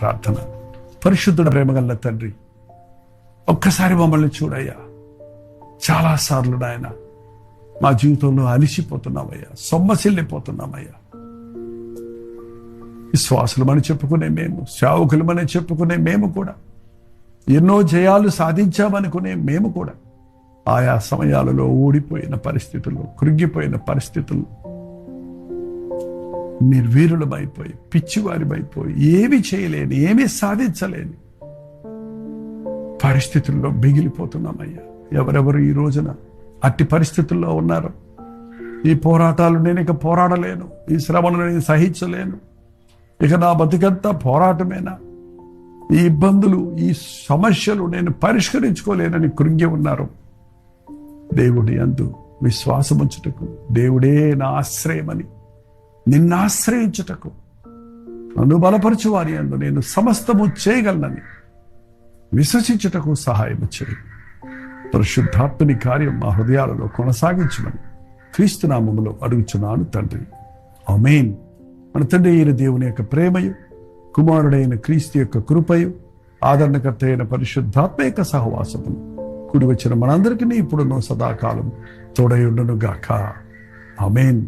ప్రార్థన. పరిశుద్ధుడ ప్రేమగల తండ్రి ఒక్కసారి మమ్మల్ని చూడయ్యా. చాలాసార్లు నాయన మా జీవితంలో అలిసిపోతున్నామయ్యా సొమ్మసిల్లిపోతున్నామయ్యా. విశ్వాసులమని చెప్పుకునే మేము సేవకులమని చెప్పుకునే మేము కూడా ఎన్నో జయాలు సాధించామనుకునే మేము కూడా ఆయా సమయాలలో ఓడిపోయిన పరిస్థితుల్లో కృంగిపోయిన పరిస్థితుల్లో నిర్వీరులమైపోయి పిచ్చివారిమైపోయి ఏమి చేయలేని ఏమీ సాధించలేని పరిస్థితుల్లో మిగిలిపోతున్నామయ్యా. ఎవరెవరు ఈ రోజున అట్టి పరిస్థితుల్లో ఉన్నారు? ఈ పోరాటాలు నేను ఇక పోరాడలేను. ఈ శ్రమను నేను సహించలేను. ఇక నా బతికంతా పోరాటమేనా? ఈ ఇబ్బందులు ఈ సమస్యలు నేను పరిష్కరించుకోలేనని కృంగి ఉన్నారు. దేవుడి అందు విశ్వాసముంచుటకు దేవుడే నా ఆశ్రయమని నిన్ను ఆశ్రయించుటకు నన్ను బలపరచు వారి అందు నేను సమస్తము చేయగలనని విశ్వసించుటకు సహాయం చేయి. పరిశుద్ధాత్మని కార్యం మా హృదయాలలో కొనసాగించమని క్రీస్తునామములో అడుగుచున్నాను తండ్రి. అమేన్ మన తండ్రి అయిన దేవుని యొక్క ప్రేమయు కుమారుడైన క్రీస్తు యొక్క కృపయు ఆదరణకర్త అయిన పరిశుద్ధాత్మ యొక్క సహవాసము కుడి వచ్చిన మనందరికీ ఇప్పుడు సదాకాలం తోడయుండును గాక అమేన్